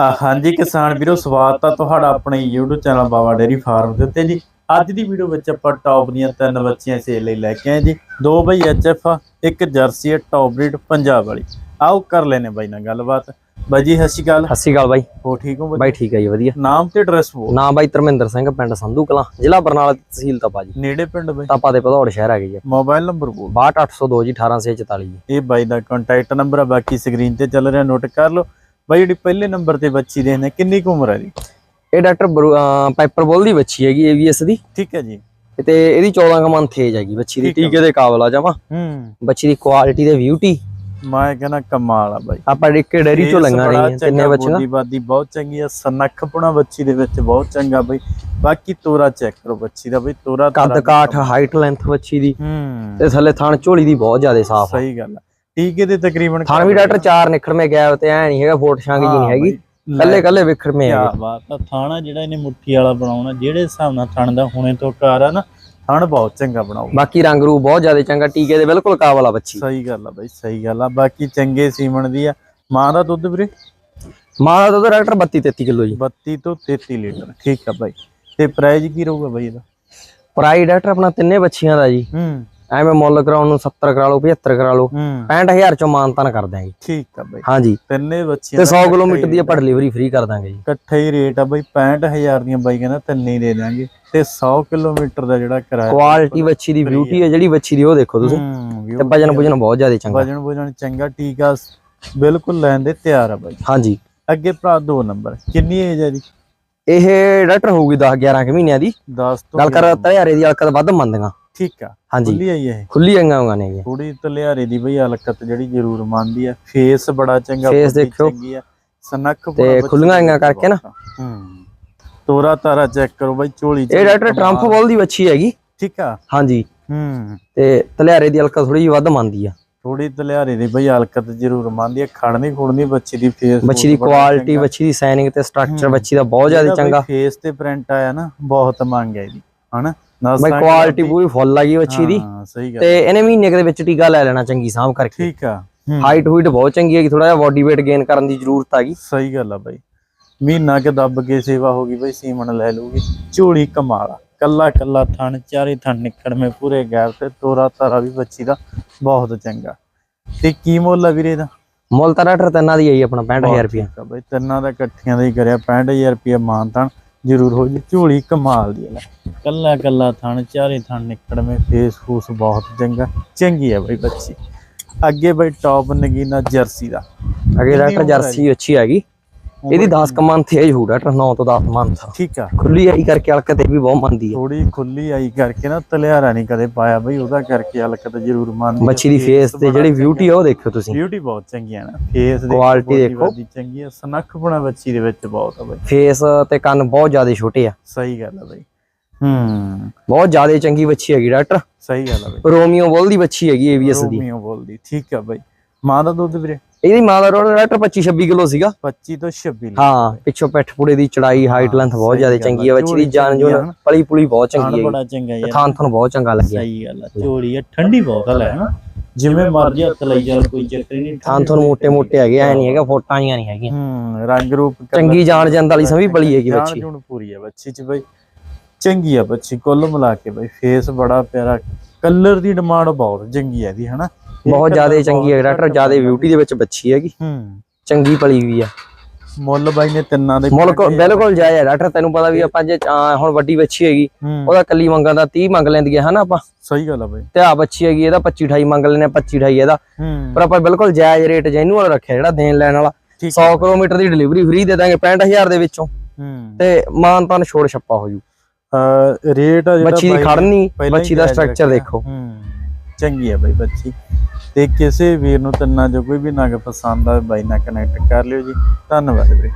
ਆ ਹਾਂਜੀ ਕਿਸਾਨ ਵੀਰੋ ਸਵਾਗਤ ਆ ਤੁਹਾਡਾ ਆਪਣੇ YouTube channel Baba dairy farm ਦੇ ਉੱਤੇ ਜੀ। ਅੱਜ ਦੀ ਵੀਡੀਓ ਵਿੱਚ ਆਪਾਂ ਟੌਪ ਦੀਆਂ ਤਿੰਨ ਬੱਚੀਆਂ ਸੇਲ ਲਈ ਲੈ ਕੇ ਆਏ ਜੀ। ਦੋ ਬਈ ਐਚਐਫ ਆ ਇੱਕ ਜਰਸੀ ਹੈ ਟੌਪ ਬਰੀਡ ਪੰਜਾਬ ਵਾਲੀ। ਆਓ ਕਰ ਲੈਨੇ ਬਾਈ ਨਾਲ ਗੱਲਬਾਤ। ਬਾਈ ਜੀ ਸਤਿ ਸ਼੍ਰੀ ਅਕਾਲ। ਸਤਿ ਸ਼੍ਰੀ ਅਕਾਲ ਬਾਈ। ਹੋ ਠੀਕ ਹੋ ਬਾਈ? ਠੀਕ ਹੈ ਜੀ ਵਧੀਆ। ਨਾਮ ਤੇ ਐਡਰੈਸ ਬੋਲ। ਨਾਮ ਬਾਈ ਧਰਮਿੰਦਰ ਸਿੰਘ ਪਿੰਡ ਸੰਧੂ ਕਲਾਂ ਜ਼ਿਲ੍ਹਾ ਬਰਨਾਲਾ ਤਹਿਸੀਲ ਤਪਾ ਜੀ। ਨੇੜੇ ਪਿੰਡ ਬਾਈ? ਤਪਾ ਦੇ ਭਦੌੜ ਸ਼ਹਿਰ ਹੈਗੇ ਜੀ। ਮੋਬਾਈਲ ਨੰਬਰ ਬੋਲ। 62802 ਜੀ 18644 ਜੀ। ਇਹ ਬਾਈ ਦਾ ਕੰਟੈਕਟ ਨੰਬਰ ਆ ਬਾਕੀ ਸਕਰੀਨ ਤੇ ਚੱਲ ਰਿਹਾ ਨੋਟ ਕਰ ਲਓ। ਬਾਈ ਜਿਹੜੀ ਪਹਿਲੇ ਨੰਬਰ ਤੇ ਬੱਚੀ ਦੇ ਨੇ ਕਿੰਨੀ ਕੁ ਉਮਰ ਹੈ ਜੀ? ਇਹ ਡਾਕਟਰ ਪਾਈਪਰ ਬੋਲ ਦੀ ਬੱਚੀ ਹੈਗੀ ਏਵੀਐਸ ਦੀ। ਠੀਕ ਹੈ ਜੀ। ਤੇ ਇਹਦੀ 14 ਕ ਮੰਥ ਏਜ ਹੈਗੀ ਬੱਚੀ ਦੀ ਹੈ। ਟੀਕੇ ਦੇ ਕਾਬਲ ਆ ਜਾਵਾਂ ਹੂੰ। ਬੱਚੀ ਦੀ ਕੁਆਲਿਟੀ ਤੇ ਬਿਊਟੀ ਮੈਂ ਕਹਿੰਦਾ ਕਮਾਲ ਆ ਬਾਈ। ਆਪਾਂ ਇੱਕ ਡੈਰੀ ਚੋਂ ਲੰਗਾ ਬੜਾ ਰਹੀਆਂ ਤਿੰਨੇ ਬੱਚੀਆਂ ਬੋਲੀਬਾਦੀ ਬਹੁਤ ਚੰਗੀ ਆ ਸਨੱਖਪੁਣਾ ਬੱਚੀ ਦੇ ਵਿੱਚ ਬਹੁਤ ਚੰਗਾ ਬਈ। ਬਾਕੀ ਤੋਰਾ ਚੈੱਕ ਕਰੋ ਬੱਚੀ ਦਾ ਬਈ ਤੋਰਾ ਕੱਦ ਕਾਠ ਹਾਈਟ ਲੈਂਥ ਬੱਚੀ ਦੀ। ਹੂੰ। ਤੇ ਥੱਲੇ ਥਣ ਝੋਲੀ ਦੀ ਬਹੁਤ ਜ਼ਿਆਦਾ ਸਾਫ਼ ਸਹੀ ਗੱਲ ਆ। ਟੀਕੇ ਦੇ ਤਕਰੀਬਨ ਥਣ ਵੀ ਡਾਕਟਰ ਚਾਰ ਨਿਖੜਵੇਂ ਗਿਆ ਤੇ ਐ ਨਹੀਂ ਹੈਗਾ ਫੋਟ ਛਾਂਗ ਜੀ ਨਹੀਂ ਹੈਗੀ। ਕੱਲੇ ਕੱਲੇ ਵਿਖੜਵੇਂ ਕੀ ਹੈਗੇ ਬਾਤ ਆ ਥਾਣਾ ਜਿਹੜਾ ਇਹਨੇ ਮੁੱਠੀ ਵਾਲਾ ਬਣਾਉਣਾ ਜਿਹੜੇ ਹਿਸਾਬ ਨਾਲ ਥਣ ਦਾ ਹੁਣੇ ਤੋਂ ਕਾਰ ਆ ਨਾ ਥਣ ਬਹੁਤ ਚੰਗਾ ਬਣਾਉ ਬਾਕੀ ਰੰਗ ਰੂ ਬਹੁਤ ਜ਼ਿਆਦਾ ਚੰਗਾ ਟੀਕੇ ਦੇ ਬਿਲਕੁਲ ਕਾਬਲ ਆ ਬੱਚੀ। ਸਹੀ ਗੱਲ ਆ ਬਈ ਸਹੀ ਗੱਲ ਆ। ਬਾਕੀ ਚੰਗੇ ਸੀਮਣ ਦੀ ਆ। ਮਾਂ ਦਾ ਦੁੱਧ ਵੀਰੇ? ਮਾਂ ਦਾ ਦੁੱਧ ਡਾਕਟਰ 32 33 ਕਿਲੋ ਜੀ। 32 ਤੋਂ 33 ਲੀਟਰ ਠੀਕ ਆ ਬਾਈ। ਤੇ ਪ੍ਰਾਈਸ ਕੀ ਰਹੂਗਾ ਬਾਈ ਇਹਦਾ? ਪ੍ਰਾਈਸ ਡਾਕਟਰ ਆਪਣਾ ਤਿੰਨੇ ਬੱਚੀਆਂ ਦਾ ਜੀ। ਹੂੰ। ਐਵੇਂ ਮੁੱਲ ਕਰਾਉਣ ਨੂੰ 70 ਕਰਾ ਲਓ 75 ਕਰਾ ਲਓ ਹੂੰ। 65000 ਚੋਂ ਮਾਨਤਾਨ ਕਰ ਦਾਂਗੇ ਠੀਕ ਆ ਬਾਈ। ਹਾਂਜੀ। ਤਿੰਨੇ ਬੱਚੇ ਤੇ 100 ਕਿਲੋਮੀਟਰ ਦੀ ਆਪਾਂ ਡਿਲੀਵਰੀ ਫ੍ਰੀ ਕਰ ਦਾਂਗੇ ਜੀ। ਇਕੱਠਾ ਹੀ ਰੇਟ ਆ ਬਈ 65000 ਦੀਆਂ ਬਾਈ ਕਹਿੰਦਾ ਤਿੰਨੇ ਹੀ ਦੇ ਦਾਂਗੇ ਤੇ 100 ਕਿਲੋਮੀਟਰ ਦਾ ਜਿਹੜਾ ਕਿਰਾਇਆ ਕੁਆਲਿਟੀ ਬੱਚੀ ਦੀ ਬਿਊਟੀ ਹੈ ਜਿਹੜੀ ਬੱਚੀ ਦੀ ਉਹ ਦੇਖੋ ਤੁਸੀਂ। ਤੇ ਵਜਨ ਵਜਨ ਬਹੁਤ ਜ਼ਿਆਦਾ ਚੰਗਾ। ਵਜਨ ਵਜਨ ਚੰਗਾ ਟੀਕਾ ਬਿਲਕੁਲ ਲੈਣ ਦੇ ਤਿਆਰ ਆ ਬਾਈ। ਹਾਂਜੀ। ਅੱਗੇ ਭਰਾ ਦੋ ਨੰਬਰ ਕਿੰਨੀ ਏਜ ਹੈ ਜੀ ਇਹ ਡਾਕਟਰ ਹੋਊਗੀ 10 11 ਕੁ ਮਹੀਨਿਆਂ ਦੀ। 10 ਤੋਂ ਗੱਲ ਕਰ ਤਲਿਆਰੇ ਦੀ ਹਲਕਤ ਵੱਧ ਮੰਨਦੀਆਂ। ਠੀਕ ਆ। ਹਾਂਜੀ। ਖੁੱਲੀ ਆਈ ਇਹ? ਖੁੱਲੀ ਆਈਆਂ ਹੋਈਆਂ ਨੇ ਥੋੜੀ ਤਲਿਆਰੇ ਦੀ ਬਈ ਹਲਕਤ ਜਿਹੜੀ ਜ਼ਰੂਰ ਮੰਨਦੀ ਆ। ਫੇਸ ਬੜਾ ਚੰਗਾ ਬੋਡੀ ਦੇਖਿਓ। ਚੰਗੀ ਆ। ਸਨੱਖ ਤੇ ਖੁੱਲੀਆਂ ਆਈਆਂ ਕਰਕੇ ਨਾ। ਹੂੰ। ਤੋਰਾ ਤਾਰਾ ਚੈੱਕ ਕਰੋ ਬਾਈ ਝੋਲੀ ਚ ਇਹ ਡਾਕਟਰ ਟਰੰਪ ਬੋਲ ਦੀ ਬੱਚੀ ਹੈਗੀ। ਠੀਕ ਆ। ਹਾਂਜੀ। ਹੂੰ। ਤੇ ਤਲਿਆਰੇ ਦੀ ਹਲਕਤ ਥੋੜੀ ਜਿਹੀ ਵੱਧ ਮੰਨਦੀ ਆ। ਥੋੜੀ ਤਲਿਆਰੇ ਦੀ ਬਈ ਹਲਕਤ ਜ਼ਰੂਰ ਮੰਨਦੀ ਆ। ਖੜਨੀ ਖੁੜਨੀ ਬੱਚੀ ਦੀ ਫੇਸ ਬੱਚੀ ਦੀ ਕੁਆਲਿਟੀ ਬੱਚੀ ਦੀ ਸਾਈਨਿੰਗ ਤੇ ਸਟਰਕਚਰ ਬੱਚੀ ਦਾ ਬਹੁਤ ਜ਼ਿਆਦਾ ਚੰਗਾ। ਫੇਸ ਤੇ ਪ੍ਰਿੰਟ ਆਇਆ ਨਾ ਬਹੁਤ ਮੰਗ ਹੈ ਇਹਦੀ। ਹਨਾ? ਨਸਾਂ ਕੁਆਲਿਟੀ ਪੂਰੀ ਫੁੱਲ ਆਗੀ ਬੱਚੀ ਦੀ। ਸਹੀ ਗੱਲ ਤੇ ਇਹਨੇ ਮਹੀਨੇ ਦੇ ਵਿੱਚ ਟੀਕਾ ਲੈ ਲੈਣਾ ਚੰਗੀ ਸਾਂਭ ਕਰਕੇ। ਠੀਕ ਆ। ਹਾਈਟ ਹੂਈਟ ਬਹੁਤ ਚੰਗੀ ਹੈਗੀ ਥੋੜਾ ਜਿਹਾ ਬਾਡੀ weight ਗੇਨ ਕਰਨ ਦੀ ਜ਼ਰੂਰਤ ਹੈਗੀ ਸਹੀ ਗੱਲ ਆ ਬਾਈ। ਮਹੀਨਾ ਕੇ ਦੱਬ ਕੇ ਸੇਵਾ ਹੋ ਗਈ ਬਈ ਸੀਮਨ ਲੈ ਲੂਗੀ ਝੋਲੀ ਕਮਾਲਾ ਕੱਲਾ ਕੱਲਾ ਥਣ ਚਾਰੇ ਥਣ ਨਿਕੜਵੇਂ ਪੂਰੇ ਗੈਰ ਤੇ ਤੋਰਾ ਤਾਰਾ ਵੀ ਬੱਚੀ ਦਾ ਬਹੁਤ ਚੰਗਾ। ਤੇ ਕੀ ਮੁੱਲ ਆ ਵੀਰੇ ਦਾ ਮੁੱਲ ਤਾਂ ਡਾਕਟਰ ਤਿੰਨਾਂ ਦੀ ਆਈ ਆਪਣਾ 65000 ਰੁਪਇਆ ਠੀਕ ਆ ਬਈ ਤਿੰਨਾਂ ਦਾ ਇਕੱਠਿਆਂ ਦਾ ਹੀ ਕਰਿਆ 65000 ਰੁਪਏ ਮਾਨਤਾਨ। ਜ਼ਰੂਰ ਹੋ ਜੀ। ਝੋਲੀ ਕਮਾਲ ਦੀ ਲੈ ਕੱਲਾ ਕੱਲਾ ਥਣ ਚਾਰੇ ਥਣ ਨਿਕੜਵੇਂ ਫੇਸ ਫੂਸ ਬਹੁਤ ਚੰਗਾ। ਚੰਗੀ ਆ ਬਈ ਬੱਚੀ। ਅੱਗੇ ਬਈ ਟੌਪ ਨਗੀਨਾ ਜਰਸੀ ਦਾ। ਅਗੇ ਡਾਕਟਰ ਜਰਸੀ ਅੱਛੀ ਹੈਗੀ ਇਹਦੀ 10 ਕ ਮੰਥ ਏਜ ਹੋਊ ਡਾਕਟਰ 9 ਤੋਂ 10 ਮੰਥ ਠੀਕ ਆ। ਖੁੱਲੀ ਆਈ ਕਰਕੇ ਹਲਕਤ ਇਹ ਵੀ ਬਹੁਤ ਮੰਨਦੀ ਹੈ। ਥੋੜੀ ਖੁੱਲੀ ਆਈ ਕਰਕੇ ਨਾ ਤਲਿਆਰਾ ਨਹੀਂ ਕਦੇ ਪਾਇਆ ਬਈ ਉਹਦਾ ਕਰਕੇ ਹਲਕਤ ਜ਼ਰੂਰ ਮੰਨਦੀ ਬੱਚੀ ਦੀ ਫੇਸ ਤੇ ਜਿਹੜੀ ਬਿਊਟੀ ਆ ਉਹ ਦੇਖਿਓ ਤੁਸੀਂ। ਬਿਊਟੀ ਬਹੁਤ ਚੰਗੀ ਆ ਨਾ। ਫੇਸ ਦੇ Quality ਦੇਖੋ। ਚੰਗੀ ਆ ਸਨੱਖਪੁਣਾ ਬੱਚੀ ਦੇ ਵਿੱਚ ਬਹੁਤ ਆ ਬਈ। ਫੇਸ ਤੇ ਕੰਨ ਬਹੁਤ ਜ਼ਿਆਦਾ ਛੋਟੇ ਆ। ਸਹੀ ਗੱਲ ਆ ਬਈ। ਹੂੰ। ਬਹੁਤ ਜ਼ਿਆਦਾ ਚੰਗੀ ਬੱਚੀ ਹੈਗੀ ਡਾਕਟਰ। ਸਹੀ ਗੱਲ ਆ ਬਈ। ਰੋਮੀਓ ਬੋਲ ਦੀ ਬੱਚੀ ਹੈਗੀ ਏਵੀਐਸ ਦੀ। ਰੋਮੀਓ ਬੋਲਦੀ ਠੀਕ ਆ ਬਈ। ਮਾਂ ਦਾ ਦੁੱਧ ਵੀਰੇ? ਇਹਦੀ ਮਾਂ ਦਾ ਰੋਡ ਡਾਕਟਰ 25 26 ਕਿਲੋ ਸੀਗਾ। 25 ਤੋਂ 26 ਹਾਂ ਪਿੱਛੋਂ ਪਿੱਠ ਪੂੜੇ ਦੀ ਚੜਾਈ ਹਾਈਟ ਲੈਂਥ ਬਹੁਤ ਜ਼ਿਆਦਾ ਚੰਗੀ ਹੈ ਬੱਚੀ ਦੀ ਜਾਨ ਜੋਨ ਪਲੀ ਪੁਲੀ ਬਹੁਤ ਚੰਗੀ ਹੈ ਥਾਂ ਥਾਂ ਬਹੁਤ ਚੰਗਾ ਲੱਗਿਆ। ਸਹੀ ਗੱਲ ਹੈ ਝੋਲੀ ਹੈ ਠੰਡੀ ਬਹੁਤ ਹੈ ਨਾ ਜਿਵੇਂ ਮਰਜ਼ੀ ਹੱਥ ਲਈ ਜਾ ਕੋਈ ਚੱਕਰ ਨਹੀਂ ਥਾਂ ਥੋਂ ਮੋਟੇ ਮੋਟੇ ਹੈਗੇ ਐ ਨਹੀਂ ਹੈਗਾ ਫੋਟਾਂ ਆਈਆਂ ਨਹੀਂ ਹੈਗੀਆਂ। ਹੂੰ ਰੰਗ ਰੂਪ ਚੰਗੀ ਜਾਣ ਜੰਦ ਵਾਲੀ ਸਮੀ ਪਲੀ ਹੈਗੀ ਬੱਚੀ। ਜਾਨ ਪੂਰੀ ਹੈ ਬੱਚੀ ਚ ਬਈ। ਚੰਗੀ ਆ ਬੱਚੀ ਕੁੱਲ ਮਿਲਾ ਕੇ ਬਈ ਫੇਸ ਬੜਾ ਪਿਆਰਾ ਕਲਰ ਦੀ ਡਿਮਾਂਡ ਬਹੁਤ ਚੰਗੀ ਹੈ ਦੀ ਹਨਾ। ਬਹੁਤ ਜ਼ਿਆਦਾ ਚੰਗੀ ਹੈ ਡਾਕਟਰ ਜ਼ਿਆਦਾ ਬਿਊਟੀ ਦੇ ਵਿੱਚ ਬੱਚੀ ਹੈਗੀ। ਹੂੰ। ਚੰਗੀ ਪਲੀ ਵੀ ਆ। ਮੁੱਲ ਬਾਈ ਨੇ ਤਿੰਨਾਂ ਦੇ ਮੁੱਲ ਬਿਲਕੁਲ ਜਾਇਜ਼ ਹੈ ਡਾਕਟਰ ਤੈਨੂੰ ਪਤਾ ਵੀ ਆਪਾਂ ਜੇ ਹੁਣ ਵੱਡੀ ਬੱਚੀ ਹੈਗੀ ਹੂੰ। ਉਹਦਾ ਕੱਲੀ ਮੰਗਾਂ ਦਾ 30 ਮੰਗ ਲੈਂਦੀ ਹੈ ਹਨਾ ਆਪਾਂ? ਸਹੀ ਗੱਲ ਆ ਬਾਈ। ਤੇ ਆ ਬੱਚੀ ਹੈਗੀ ਇਹਦਾ 25 28 ਮੰਗ ਲੈਨੇ 25 28 ਇਹਦਾ। ਹੂੰ। ਪਰ ਆਪਾਂ ਬਿਲਕੁਲ ਜਾਇਜ਼ ਰੇਟ ਜੈਨੂਅਲ ਰੱਖਿਆ ਜਿਹੜਾ ਦੇਣ ਲੈਣ ਵਾਲਾ। ਠੀਕ 100 ਕਿਲੋਮੀਟਰ ਦੀ ਡਿਲੀਵਰੀ ਫ੍ਰੀ ਦੇ ਦਾਂਗੇ 65000 ਦੇ ਵਿੱਚੋਂ। ਹੂੰ। ਤੇ ਮਾਨ ਤਾਨ ਛੋੜ ਛੱਪਾ ਹੋ ਜੂ। ਰੇਟ ਆ ਜਿਹੜਾ ਬੱਚੀ ਦੀ ਖੜਨੀ ਹੀ ਬੱਚੀ ਦਾ ਸਟਰਕਚਰ। ਦੇਖੋ। ਹੂੰ। ਚੰਗੀ ਆ ਬਾਈ ਬੱਚੀ। ਤੇ ਕਿਸੇ ਵੀਰ ਨੂੰ ਤਿੰਨਾਂ ਜੋ ਕੋਈ ਵੀ ਨਗ ਪਸੰਦ ਆਵੇ ਬਾਈ ਨਾਲ ਕਨੈਕਟ ਕਰ ਲਿਓ ਜੀ। ਧੰਨਵਾਦ ਵੀਰੇ।